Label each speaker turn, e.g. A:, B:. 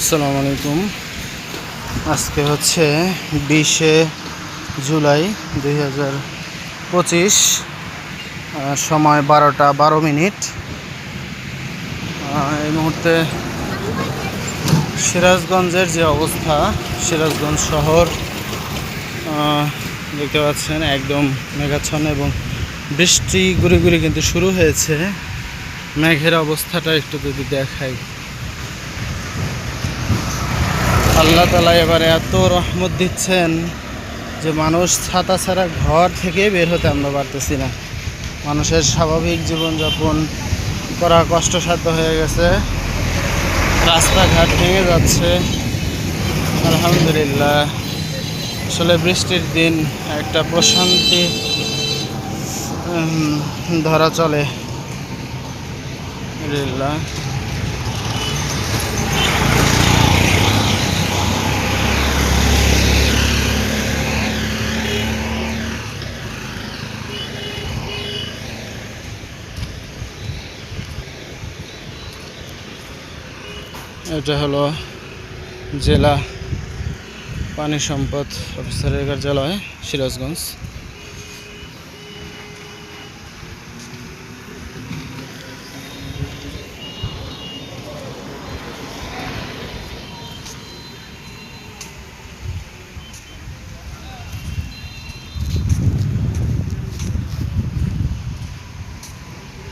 A: আসসালামু আলাইকুম। আজকে হচ্ছে বিশে জুলাই দুই হাজার পঁচিশ সময় বারোটা বারো মিনিট। এই মুহূর্তে সিরাজগঞ্জের যে অবস্থা, সিরাজগঞ্জ শহর দেখতে পাচ্ছেন একদম মেঘাচ্ছন্ন এবং বৃষ্টি গুড়ি গুড়ি কিন্তু শুরু হয়েছে। মেঘের অবস্থাটা একটু যদি দেখাই। আল্লাহ তালা এবারে এত রহমত দিচ্ছেন যে মানুষ ছাতা ছাড়া ঘর থেকে বের হতে আমরা পারতেছি না। মানুষের স্বাভাবিক জীবনযাপন করা কষ্টসাধ্য হয়ে গেছে। রাস্তাঘাট ভেঙে যাচ্ছে। আলহামদুলিল্লাহ। আসলে বৃষ্টির দিন একটা প্রশান্তি ধরা চলে। আলহামদুলিল্লাহ। এটা হলো জেলা পানি সম্পদ অফিসারের কার্যালয় সিরাজগঞ্জ।